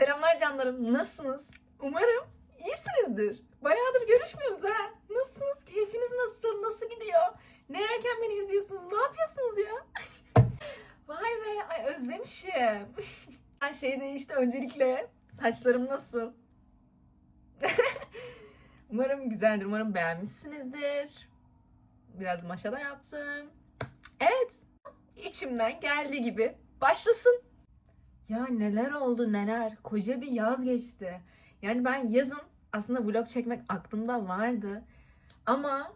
Selamlar canlarım. Nasılsınız? Umarım iyisinizdir. Bayağıdır görüşmüyoruz ha. Nasılsınız? Keyfiniz nasıl? Nasıl gidiyor? Ne erken beni izliyorsunuz? Ne yapıyorsunuz ya? Vay be, ay özlemişim. Her şey değişti. Öncelikle saçlarım nasıl? Umarım güzeldir. Umarım beğenmişsinizdir. Biraz maşa da yaptım. Evet. içimden geldiği gibi başlasın. Ya neler oldu neler. Koca bir yaz geçti. Yani ben yazın aslında vlog çekmek aklımda vardı. Ama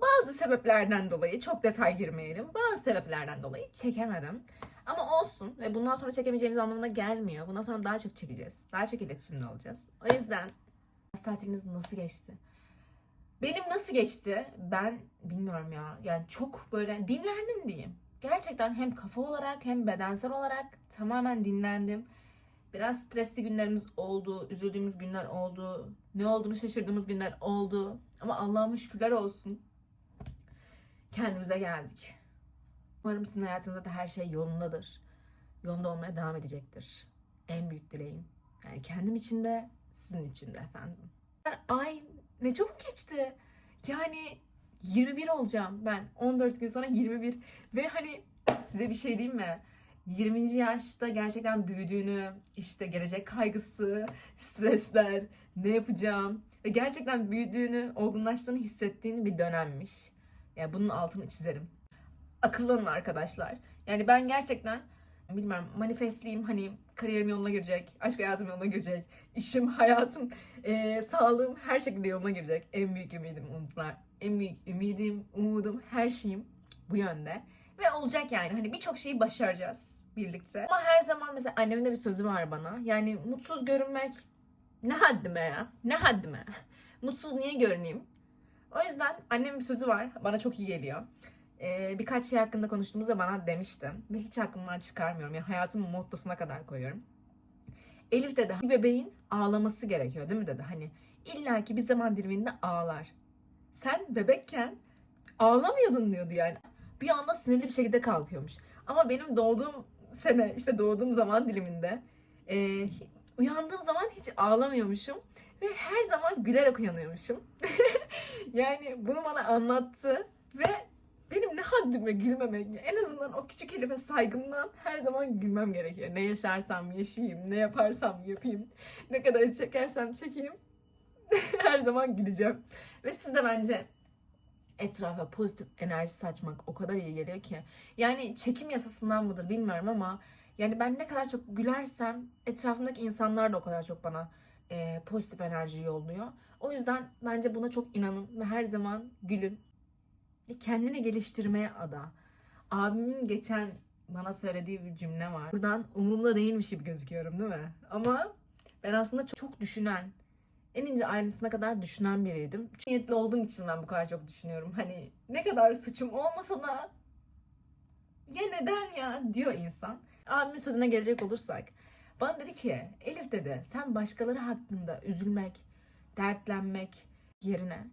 bazı sebeplerden dolayı çok detay girmeyelim. Bazı sebeplerden dolayı çekemedim. Ama olsun ve bundan sonra çekemeyeceğimiz anlamına gelmiyor. Bundan sonra daha çok çekeceğiz. Daha çok iletişimde olacağız. O yüzden yaz tatiliniz nasıl geçti? Benim nasıl geçti? Ben bilmiyorum ya. Yani çok böyle dinlendim diyeyim. Gerçekten hem kafa olarak hem bedensel olarak tamamen dinlendim. Biraz stresli günlerimiz oldu, üzüldüğümüz günler oldu, ne olduğunu şaşırdığımız günler oldu. Ama Allah'ıma şükürler olsun. Kendimize geldik. Umarım sizin hayatınızda da her şey yolundadır. Yolunda olmaya devam edecektir. En büyük dileğim. Yani kendim için de, sizin için de efendim. Ay ne çabuk geçti. Yani 21 olacağım ben. 14 gün sonra 21. Ve hani size bir şey diyeyim mi? 20. yaşta gerçekten büyüdüğünü, işte gelecek kaygısı, stresler, ne yapacağım ve gerçekten büyüdüğünü, olgunlaştığını hissettiğini bir dönemmiş. Yani bunun altını çizerim. Akıllanın arkadaşlar. Yani ben gerçekten bilmiyorum manifestliyim hani kariyerim yoluna girecek, aşk hayatım yoluna girecek, işim, hayatım, eee, sağlığım her şekilde yoluna girecek. En büyük ümidim, umutlar, en büyük ümidim, umudum, her şeyim bu yönde. Ve olacak yani hani birçok şeyi başaracağız birlikte. Ama her zaman mesela annemin de bir sözü var bana. Yani mutsuz görünmek ne haddime ya? Ne haddime? Mutsuz niye görüneyim? O yüzden annemin bir sözü var. Bana çok iyi geliyor. Ee, birkaç şey hakkında konuştuğumuzda bana demişti. Ve hiç aklımdan çıkarmıyorum. Yani hayatımın mottosuna kadar koyuyorum. Elif dedi bir bebeğin ağlaması gerekiyor değil mi dedi. Hani illaki bir zaman diliminde ağlar. Sen bebekken ağlamıyordun diyordu yani. Bir anda sinirli bir şekilde kalkıyormuş. Ama benim doğduğum sene işte doğduğum zaman diliminde e, uyandığım zaman hiç ağlamıyormuşum. Ve her zaman gülerek uyanıyormuşum. yani bunu bana anlattı ve benim ne haddime gülmemek. En azından o küçük Elif'e saygımdan her zaman gülmem gerekiyor. Ne yaşarsam yaşayayım, ne yaparsam yapayım, ne kadar çekersem çekeyim. her zaman güleceğim. Ve siz de bence etrafa pozitif enerji saçmak o kadar iyi geliyor ki. Yani çekim yasasından mıdır bilmiyorum ama yani ben ne kadar çok gülersem etrafımdaki insanlar da o kadar çok bana e, pozitif enerji yolluyor. O yüzden bence buna çok inanın ve her zaman gülün. Ve kendini geliştirmeye ada. Abimin geçen bana söylediği bir cümle var. Buradan umurumda değilmiş gibi gözüküyorum değil mi? Ama ben aslında çok, çok düşünen, en ince ayrıntısına kadar düşünen biriydim. Çünkü niyetli olduğum için ben bu kadar çok düşünüyorum. Hani ne kadar suçum olmasa da ya neden ya diyor insan. Abimin sözüne gelecek olursak. Bana dedi ki Elif dedi sen başkaları hakkında üzülmek, dertlenmek yerine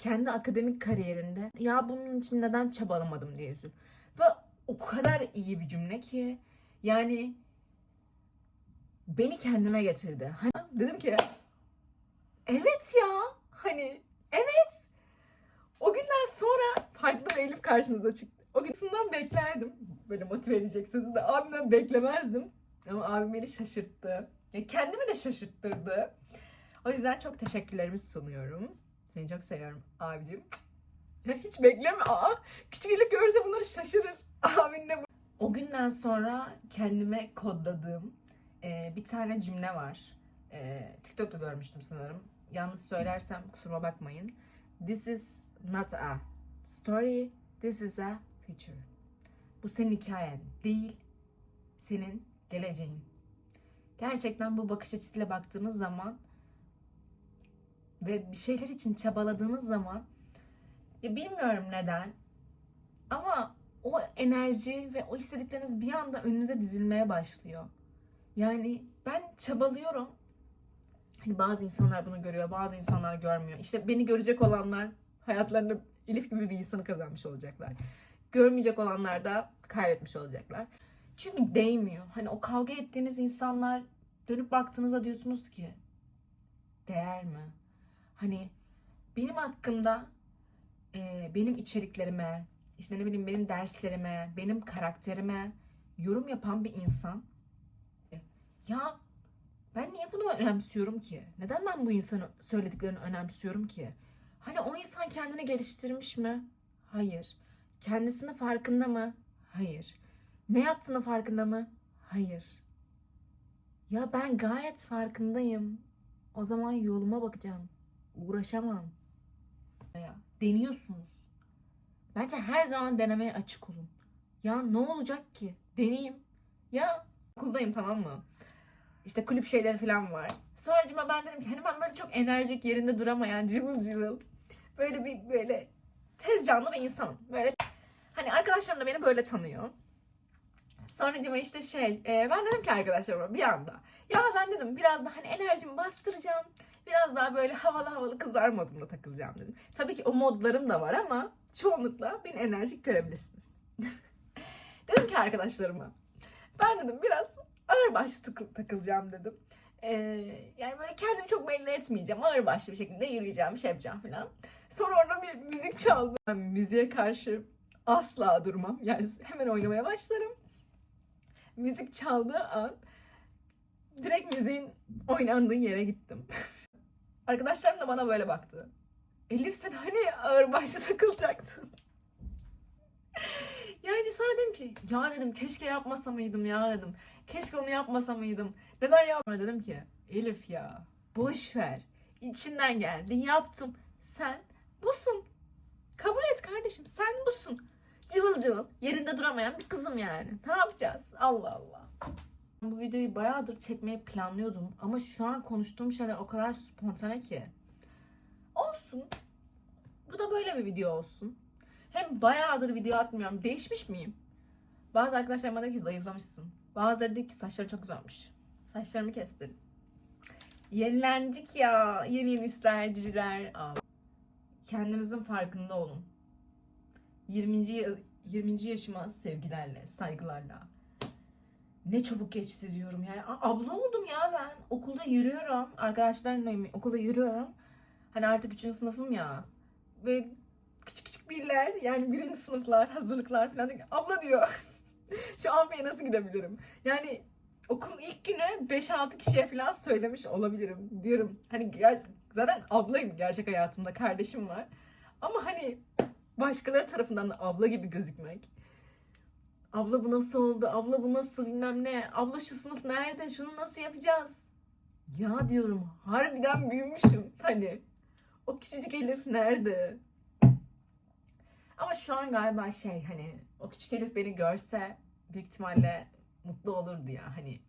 kendi akademik kariyerinde ya bunun için neden çabalamadım diye üzül. Ve o kadar iyi bir cümle ki yani beni kendime getirdi. Hani dedim ki Evet ya. Hani evet. O günden sonra farklı bir Elif karşınıza çıktı. O günden beklerdim. Böyle motive edecek sözü de abimden beklemezdim. Ama abim beni şaşırttı. Ya kendimi de şaşırttırdı. O yüzden çok teşekkürlerimi sunuyorum. Seni çok seviyorum abicim. Hiç bekleme. Aa, küçük Elif görse bunları şaşırır. Abinle bu. O günden sonra kendime kodladığım e, bir tane cümle var. E, TikTok'ta görmüştüm sanırım. Yanlış söylersem kusuruma bakmayın. This is not a story, this is a future. Bu senin hikayen değil, senin geleceğin. Gerçekten bu bakış açısıyla baktığınız zaman ve bir şeyler için çabaladığınız zaman ya bilmiyorum neden ama o enerji ve o istedikleriniz bir anda önünüze dizilmeye başlıyor. Yani ben çabalıyorum Hani bazı insanlar bunu görüyor, bazı insanlar görmüyor. İşte beni görecek olanlar hayatlarında Elif gibi bir insanı kazanmış olacaklar. Görmeyecek olanlar da kaybetmiş olacaklar. Çünkü değmiyor. Hani o kavga ettiğiniz insanlar dönüp baktığınızda diyorsunuz ki değer mi? Hani benim hakkımda e, benim içeriklerime, işte ne bileyim benim derslerime, benim karakterime yorum yapan bir insan ya ben niye bunu önemsiyorum ki? Neden ben bu insanın söylediklerini önemsiyorum ki? Hani o insan kendini geliştirmiş mi? Hayır. Kendisinin farkında mı? Hayır. Ne yaptığını farkında mı? Hayır. Ya ben gayet farkındayım. O zaman yoluma bakacağım. Uğraşamam. Deniyorsunuz. Bence her zaman denemeye açık olun. Ya ne olacak ki? Deneyeyim. Ya okuldayım tamam mı? İşte kulüp şeyleri falan var. Sonracıma ben dedim ki hani ben böyle çok enerjik yerinde duramayan cıvıl cıvıl. Böyle bir böyle tez canlı bir insanım. Böyle hani arkadaşlarım da beni böyle tanıyor. Sonracıma işte şey e, ben dedim ki arkadaşlarıma bir anda ya ben dedim biraz daha hani enerjimi bastıracağım. Biraz daha böyle havalı havalı kızlar modunda takılacağım dedim. Tabii ki o modlarım da var ama çoğunlukla beni enerjik görebilirsiniz. dedim ki arkadaşlarıma ben dedim biraz ağır başlı takı- takılacağım dedim. Ee, yani böyle kendimi çok belli etmeyeceğim. Ağır başlı bir şekilde yürüyeceğim, şey yapacağım falan. Sonra orada bir müzik çaldı. Ben müziğe karşı asla durmam. Yani hemen oynamaya başlarım. Müzik çaldığı an direkt müziğin oynandığı yere gittim. Arkadaşlarım da bana böyle baktı. Elif sen hani ağır başlı takılacaktın? yani sonra dedim ki ya dedim keşke yapmasa mıydım ya dedim. Keşke onu yapmasa mıydım. Neden yapma dedim ki Elif ya boş ver. İçinden geldi yaptım. Sen busun. Kabul et kardeşim sen busun. Cıvıl cıvıl yerinde duramayan bir kızım yani. Ne yapacağız? Allah Allah. Bu videoyu bayağıdır çekmeyi planlıyordum ama şu an konuştuğum şeyler o kadar spontane ki. Olsun. Bu da böyle bir video olsun. Hem bayağıdır video atmıyorum. Değişmiş miyim? Bazı arkadaşlarım bana dedi ki zayıflamışsın. Bazıları dedi ki saçları çok güzelmiş. Saçlarımı kestim. Yenilendik ya. Yeni. Aa. Kendinizin farkında olun. 20. ya- 20. yaşıma sevgilerle, saygılarla. Ne çabuk geçti diyorum yani. Abla oldum ya ben. Okulda yürüyorum. Arkadaşlarımla okulda yürüyorum. Hani artık 3. sınıfım ya. Ve küçük küçük birler yani birinci sınıflar, hazırlıklar falan. Abla diyor. Şu amfiye nasıl gidebilirim? Yani okulun ilk günü 5-6 kişiye falan söylemiş olabilirim diyorum. Hani zaten ablayım gerçek hayatımda. Kardeşim var. Ama hani başkaları tarafından da abla gibi gözükmek. Abla bu nasıl oldu? Abla bu nasıl bilmem ne? Abla şu sınıf nerede? Şunu nasıl yapacağız? Ya diyorum harbiden büyümüşüm. Hani o küçücük Elif nerede? Ama şu an galiba şey hani o küçük Elif beni görse büyük ihtimalle mutlu olurdu ya. Hani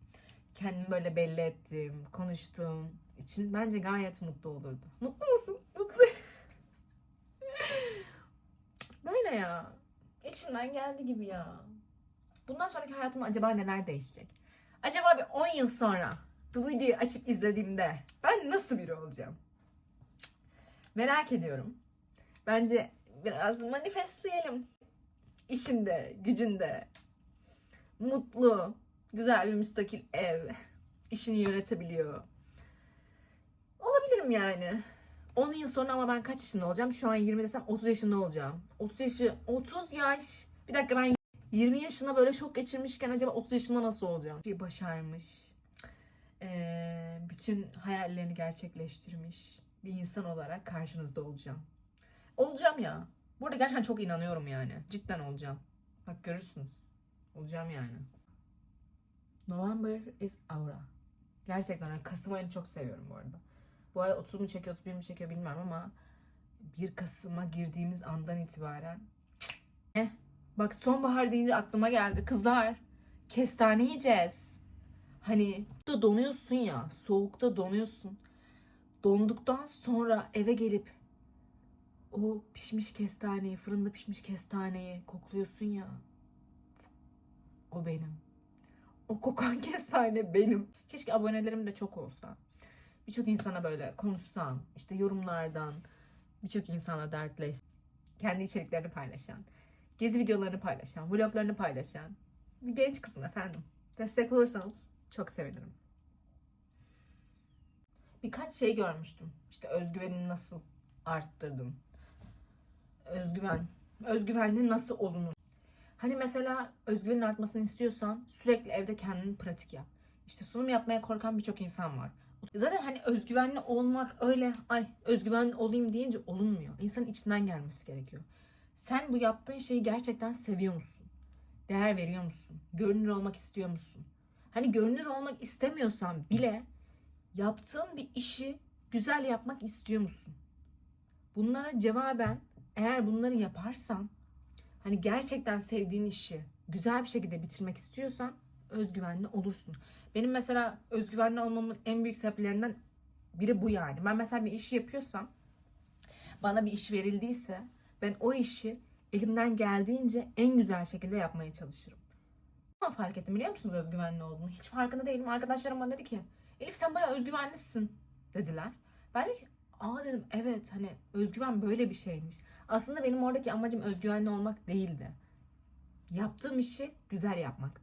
kendimi böyle belli ettiğim, konuştuğum için bence gayet mutlu olurdu. Mutlu musun? Mutlu. böyle ya. İçimden geldi gibi ya. Bundan sonraki hayatım acaba neler değişecek? Acaba bir 10 yıl sonra bu videoyu açıp izlediğimde ben nasıl biri olacağım? Merak ediyorum. Bence biraz manifestleyelim. İşinde, gücünde, mutlu, güzel bir müstakil ev, işini yönetebiliyor. Olabilirim yani. 10 yıl sonra ama ben kaç yaşında olacağım? Şu an 20 desem 30 yaşında olacağım. 30 yaşı, 30 yaş. Bir dakika ben 20 yaşında böyle şok geçirmişken acaba 30 yaşında nasıl olacağım? Bir başarmış. Ee, bütün hayallerini gerçekleştirmiş bir insan olarak karşınızda olacağım. Olacağım ya. Burada gerçekten çok inanıyorum yani. Cidden olacağım. Bak görürsünüz. Olacağım yani. November is aura. Gerçekten yani Kasım ayını çok seviyorum bu arada. Bu ay 30 mu çekiyor 31 mi çekiyor bilmiyorum ama 1 Kasım'a girdiğimiz andan itibaren eh, bak sonbahar deyince aklıma geldi kızlar kestane yiyeceğiz. Hani da donuyorsun ya soğukta donuyorsun. Donduktan sonra eve gelip o pişmiş kestaneyi, fırında pişmiş kestaneyi kokluyorsun ya. O benim. O kokan kestane benim. Keşke abonelerim de çok olsa. Birçok insana böyle konuşsam, işte yorumlardan birçok insana dertleş, kendi içeriklerini paylaşan, gezi videolarını paylaşan, vloglarını paylaşan bir genç kızım efendim. Destek olursanız çok sevinirim. birkaç şey görmüştüm. İşte özgüvenini nasıl arttırdın? Özgüven. Özgüvenli nasıl olunur? Hani mesela özgüvenin artmasını istiyorsan sürekli evde kendini pratik yap. İşte sunum yapmaya korkan birçok insan var. Zaten hani özgüvenli olmak öyle ay özgüvenli olayım deyince olunmuyor. İnsanın içinden gelmesi gerekiyor. Sen bu yaptığın şeyi gerçekten seviyor musun? Değer veriyor musun? Görünür olmak istiyor musun? Hani görünür olmak istemiyorsan bile yaptığın bir işi güzel yapmak istiyor musun? Bunlara cevaben eğer bunları yaparsan hani gerçekten sevdiğin işi güzel bir şekilde bitirmek istiyorsan özgüvenli olursun. Benim mesela özgüvenli olmamın en büyük sebeplerinden biri bu yani. Ben mesela bir işi yapıyorsam bana bir iş verildiyse ben o işi elimden geldiğince en güzel şekilde yapmaya çalışırım. Ama fark ettim biliyor musunuz özgüvenli olduğunu? Hiç farkında değilim. Arkadaşlarım bana dedi ki Elif sen bayağı özgüvenlisin dediler. Ben de ki aa dedim evet hani özgüven böyle bir şeymiş. Aslında benim oradaki amacım özgüvenli olmak değildi. Yaptığım işi güzel yapmaktı.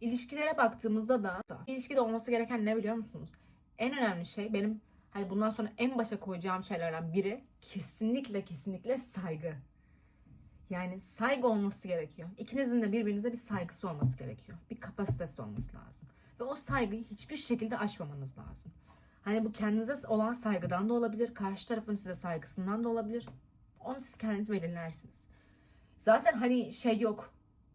İlişkilere baktığımızda da ilişkide olması gereken ne biliyor musunuz? En önemli şey benim hani bundan sonra en başa koyacağım şeylerden biri kesinlikle kesinlikle saygı. Yani saygı olması gerekiyor. İkinizin de birbirinize bir saygısı olması gerekiyor. Bir kapasitesi olması lazım. Ve o saygıyı hiçbir şekilde aşmamanız lazım. Hani bu kendinize olan saygıdan da olabilir, karşı tarafın size saygısından da olabilir. Onu siz kendiniz belirlersiniz. Zaten hani şey yok.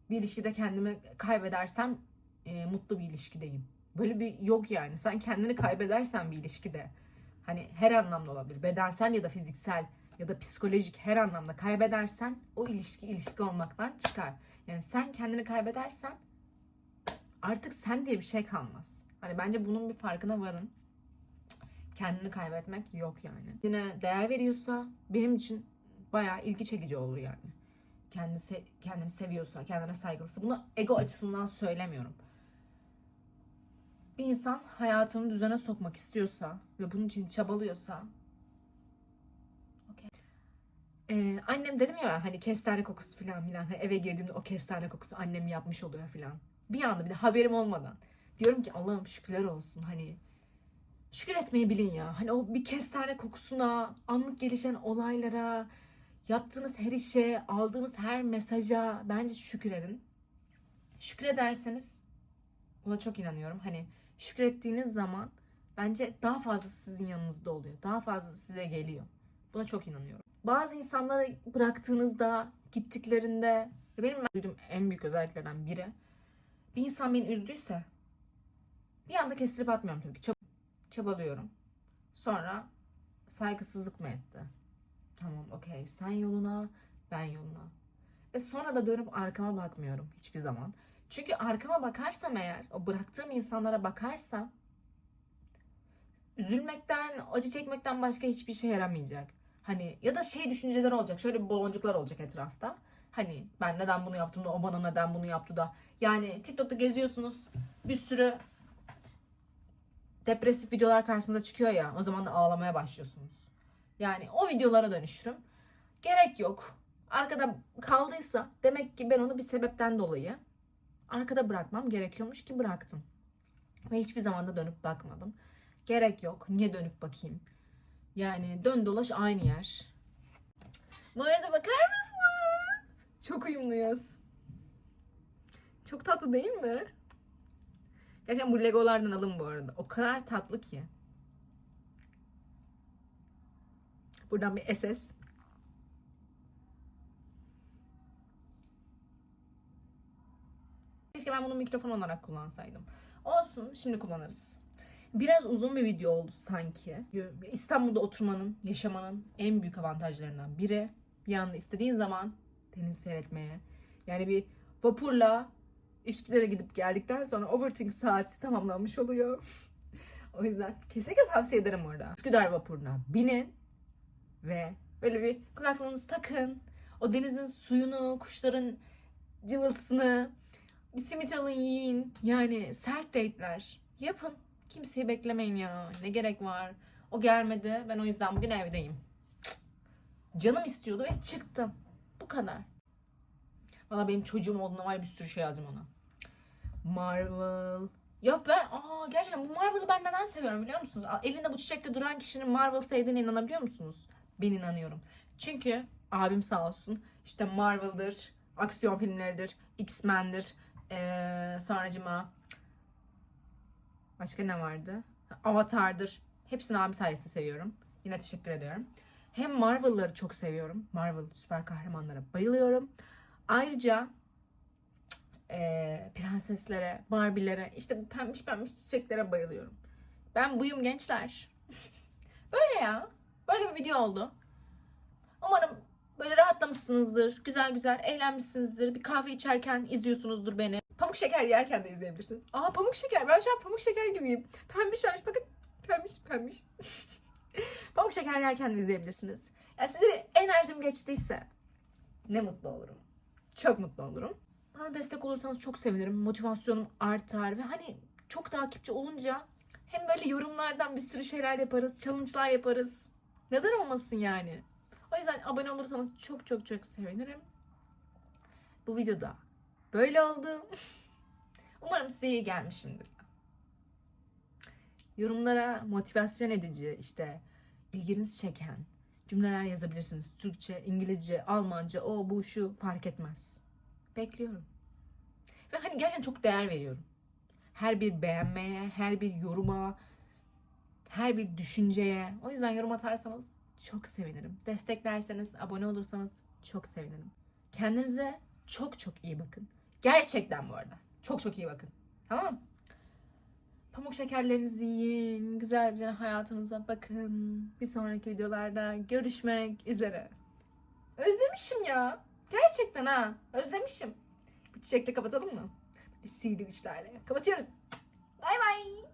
Bir ilişkide kendimi kaybedersem e, mutlu bir ilişkideyim. Böyle bir yok yani. Sen kendini kaybedersen bir ilişkide hani her anlamda olabilir. Bedensel ya da fiziksel ya da psikolojik her anlamda kaybedersen o ilişki ilişki olmaktan çıkar. Yani sen kendini kaybedersen artık sen diye bir şey kalmaz. Hani bence bunun bir farkına varın. Kendini kaybetmek yok yani. Yine değer veriyorsa benim için bayağı ilgi çekici olur yani. Kendini, se- kendini seviyorsa, kendine saygılısı. Bunu ego açısından söylemiyorum. Bir insan hayatını düzene sokmak istiyorsa ve bunun için çabalıyorsa okey. Ee, annem dedim ya hani kestane kokusu falan filan. Hani eve girdiğimde o kestane kokusu annem yapmış oluyor filan. Bir anda bir de haberim olmadan. Diyorum ki Allah'ım şükürler olsun hani şükür etmeyi bilin ya. Hani o bir kestane kokusuna, anlık gelişen olaylara, yaptığınız her işe, aldığınız her mesaja bence şükredin. Şükrederseniz buna çok inanıyorum. Hani şükrettiğiniz zaman bence daha fazla sizin yanınızda oluyor. Daha fazla size geliyor. Buna çok inanıyorum. Bazı insanları bıraktığınızda, gittiklerinde benim duyduğum en büyük özelliklerden biri bir insan beni üzdüyse bir anda kestirip atmıyorum tabii ki. Çab- çabalıyorum. Sonra saygısızlık mı etti? Tamam okey sen yoluna ben yoluna. Ve sonra da dönüp arkama bakmıyorum hiçbir zaman. Çünkü arkama bakarsam eğer, o bıraktığım insanlara bakarsam üzülmekten, acı çekmekten başka hiçbir şey yaramayacak. Hani ya da şey düşünceler olacak. Şöyle baloncuklar olacak etrafta. Hani ben neden bunu yaptım da o bana neden bunu yaptı da. Yani TikTok'ta geziyorsunuz. Bir sürü depresif videolar karşısında çıkıyor ya. O zaman da ağlamaya başlıyorsunuz. Yani o videolara dönüşürüm. Gerek yok. Arkada kaldıysa demek ki ben onu bir sebepten dolayı arkada bırakmam gerekiyormuş ki bıraktım. Ve hiçbir zaman da dönüp bakmadım. Gerek yok. Niye dönüp bakayım? Yani dön dolaş aynı yer. Bu arada bakar mısınız? Çok uyumluyuz. Çok tatlı değil mi? Gerçekten bu legolardan alın bu arada. O kadar tatlı ki. Buradan bir SS. Keşke ben bunu mikrofon olarak kullansaydım. Olsun, şimdi kullanırız. Biraz uzun bir video oldu sanki. İstanbul'da oturmanın, yaşamanın en büyük avantajlarından biri. Bir anda istediğin zaman deniz seyretmeye. Yani bir vapurla Üsküdar'a gidip geldikten sonra overthink saati tamamlanmış oluyor. o yüzden kesinlikle tavsiye ederim orada. Üsküdar vapuruna binin ve böyle bir kulaklığınızı takın. O denizin suyunu, kuşların cıvıltısını, bir simit alın yiyin. Yani self date'ler yapın. Kimseyi beklemeyin ya. Ne gerek var? O gelmedi. Ben o yüzden bugün evdeyim. Canım istiyordu ve çıktım. Bu kadar. Valla benim çocuğum olduğunda var bir sürü şey yazdım ona. Marvel, Ya ben aa gerçekten bu Marvel'ı ben neden seviyorum biliyor musunuz? Elinde bu çiçekle duran kişinin Marvel sevdiğine inanabiliyor musunuz? Ben inanıyorum. Çünkü abim sağ olsun işte Marvel'dır, aksiyon filmleridir, X-Men'dir, ee, sonracıma başka ne vardı? Avatar'dır. Hepsini abi sayesinde seviyorum. Yine teşekkür ediyorum. Hem Marvel'ları çok seviyorum. Marvel süper kahramanlara bayılıyorum. Ayrıca eee, prenseslere, Barbie'lere, işte bu pembiş pembiş çiçeklere bayılıyorum. Ben buyum gençler. Böyle ya. Böyle bir video oldu. Umarım böyle rahatlamışsınızdır. Güzel güzel eğlenmişsinizdir. Bir kahve içerken izliyorsunuzdur beni. Pamuk şeker yerken de izleyebilirsiniz. Aa pamuk şeker. Ben şu an pamuk şeker gibiyim. Pembiş pembiş. Bakın pembiş pembiş. pamuk şeker yerken de izleyebilirsiniz. Ya size bir enerjim geçtiyse ne mutlu olurum. Çok mutlu olurum. Bana destek olursanız çok sevinirim. Motivasyonum artar ve hani çok takipçi olunca hem böyle yorumlardan bir sürü şeyler yaparız, challenge'lar yaparız. Neden olmasın yani? O yüzden abone olursanız çok çok çok sevinirim. Bu videoda böyle oldu. Umarım size iyi gelmişimdir. Yorumlara motivasyon edici, işte ilginizi çeken cümleler yazabilirsiniz. Türkçe, İngilizce, Almanca, o bu şu fark etmez. Bekliyorum. Ve hani gerçekten çok değer veriyorum. Her bir beğenmeye, her bir yoruma, her bir düşünceye. O yüzden yorum atarsanız çok sevinirim. Desteklerseniz, abone olursanız çok sevinirim. Kendinize çok çok iyi bakın. Gerçekten bu arada. Çok çok iyi bakın. Tamam? Pamuk şekerlerinizi yiyin. Güzelce hayatınıza bakın. Bir sonraki videolarda görüşmek üzere. Özlemişim ya. Gerçekten ha. Özlemişim. Bir çiçekle kapatalım mı? Sihirli güçlerle. Kapatıyoruz. Bay bay.